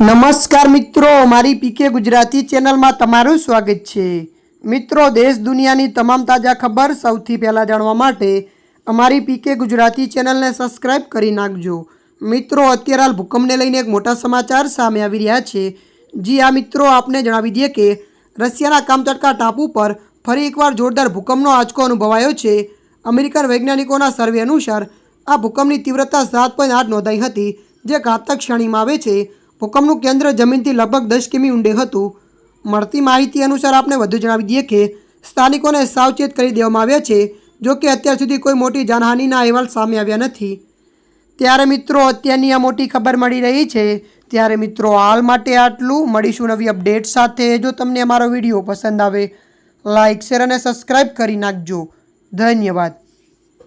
નમસ્કાર મિત્રો, મારી પીકે ગુજરાતી ચેનલમાં તમારું સ્વાગત છે. મિત્રો, દેશ દુનિયાની તમામ તાજા ખબર સૌથી પહેલાં જાણવા માટે અમારી પીકે ગુજરાતી ચેનલને સબસ્ક્રાઇબ કરી નાખજો. મિત્રો, અત્યારે હાલ ભૂકંપને લઈને એક મોટા સમાચાર સામે આવી રહ્યા છે. જી આ મિત્રો, આપને જણાવી દઈએ કે રશિયાના કામચટકા ટાપુ પર ફરી એકવાર જોરદાર ભૂકંપનો આંચકો અનુભવાયો છે. અમેરિકન વૈજ્ઞાનિકોના સર્વે અનુસાર આ ભૂકંપની તીવ્રતા સાત પોઈન્ટ આઠ નોંધાઈ હતી, જે ઘાતક શ્રેણીમાં આવે છે. ભૂકંપનું કેન્દ્ર જમીનથી લગભગ દસ કિમી ઊંડે હતું. મળતી માહિતી અનુસાર આપણે વધુ જણાવી દઈએ કે સ્થાનિકોને સાવચેત કરી દેવામાં આવ્યા છે, જો કે અત્યાર સુધી કોઈ મોટી જાનહાનિના અહેવાલ સામે આવ્યા નથી. ત્યારે મિત્રો, અત્યારની આ મોટી ખબર મળી રહી છે. ત્યારે મિત્રો, હાલ માટે આટલું. મળીશું નવી અપડેટ સાથે. જો તમને અમારો વીડિયો પસંદ આવે લાઇક શેર અને સબસ્ક્રાઈબ કરી નાખજો. ધન્યવાદ.